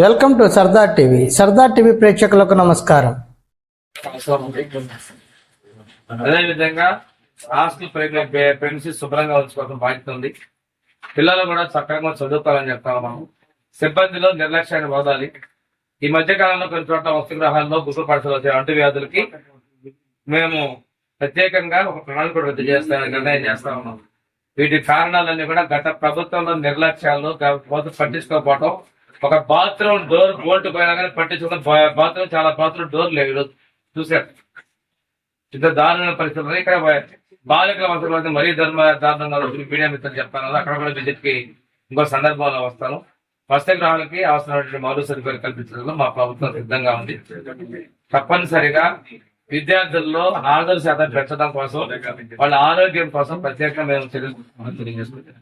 Welcome to Sardar TV. Sardar TV ప్రేక్షకులకు నమస్కారం. అదేవిధంగా హాస్టల్ ప్రెగ్నెన్సీ శుభ్రంగా ఉంచుకోవడం బాధ్యత ఉంది పిల్లలు కూడా చక్కగా చదువుకోవాలని చెప్తాము మనం సిబ్బందిలో నిర్లక్ష్యాన్ని వదలాలి ఈ మధ్య కాలంలో కొన్ని చోట్ల వస్తుగ్రహాల్లో గుర్తు వచ్చే అంటువ్యాధులకి మేము ప్రత్యేకంగా ఒక ప్రణాళిక రద్దు చేస్తామని నిర్ణయం చేస్తా ఉన్నాం వీటి కారణాలన్నీ కూడా గత ప్రభుత్వంలో నిర్లక్ష్యాలు గత పట్టించుకోకపోవడం ఒక బాత్రూమ్ డోర్ బోల్ట్ పోయినా కానీ పట్టించుకున్న బాత్రూమ్ చాలా బాత్రూమ్ డోర్ లేవు ఈరోజు. చూశారు. ఇంత దారుణ పరిస్థితులు. ఇక్కడ బాలికల వసతులు అయితే మరీ ధర్మ దారుణంగా మీడియా మిత్రులు చెప్తాను అక్కడ కూడా విజిట్కి ఇంకో సందర్భంలో వస్తాను. వసతి గ్రహాలకి అవసరమైనటువంటి మౌలిక సదుపాయాలు కల్పించడంలో మా ప్రభుత్వం సిద్ధంగా ఉంది. తప్పనిసరిగా విద్యార్థుల్లో హాజరు శాతం పెంచడం కోసం వాళ్ళ ఆరోగ్యం కోసం ప్రత్యేకంగా మేము తెలియజేసుకుంటాం